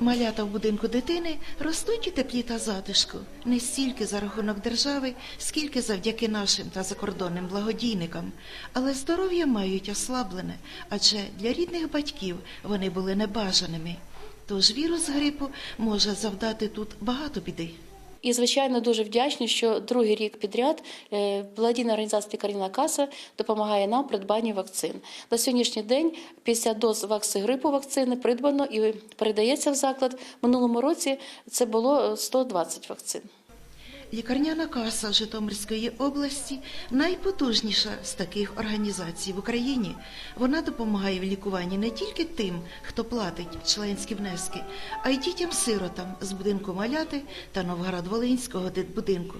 Малята в будинку дитини ростуть у теплі та затишку не стільки за рахунок держави, скільки завдяки нашим та закордонним благодійникам. Але здоров'я мають ослаблене, адже для рідних батьків вони були небажаними. Тож вірус грипу може завдати тут багато біди. І, звичайно, дуже вдячні, що другий рік підряд е, благодійна організація «Карніна каса допомагає нам в придбанні вакцин. На сьогоднішній день 50 доз вакцини грипу вакцини придбано і передається в заклад. Минулому році це було е, 120 вакцин. Лікарняна каса Житомирської області найпотужніша з таких організацій в Україні. Вона допомагає в лікуванні не тільки тим, хто платить членські внески, а й дітям-сиротам з будинку Маляти та Новгород-Волинського дитбудинку.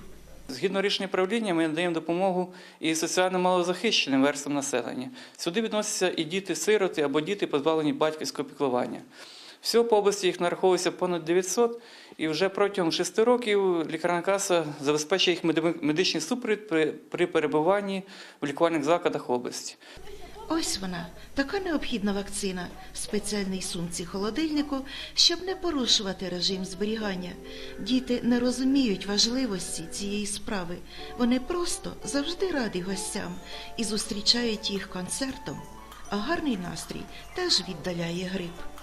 Згідно рішення правління, ми надаємо допомогу і соціально малозахищеним верствам населення. Сюди відносяться і діти-сироти або діти, позбавлені батьківського піклування. Всього по області їх нараховується понад 900, і вже протягом 6 років лікарна каса забезпечує їх медичний супровід при, при перебуванні в лікувальних закладах області. Ось вона, така необхідна вакцина в спеціальній сумці холодильнику, щоб не порушувати режим зберігання. Діти не розуміють важливості цієї справи. Вони просто завжди раді гостям і зустрічають їх концертом. А гарний настрій теж віддаляє грип.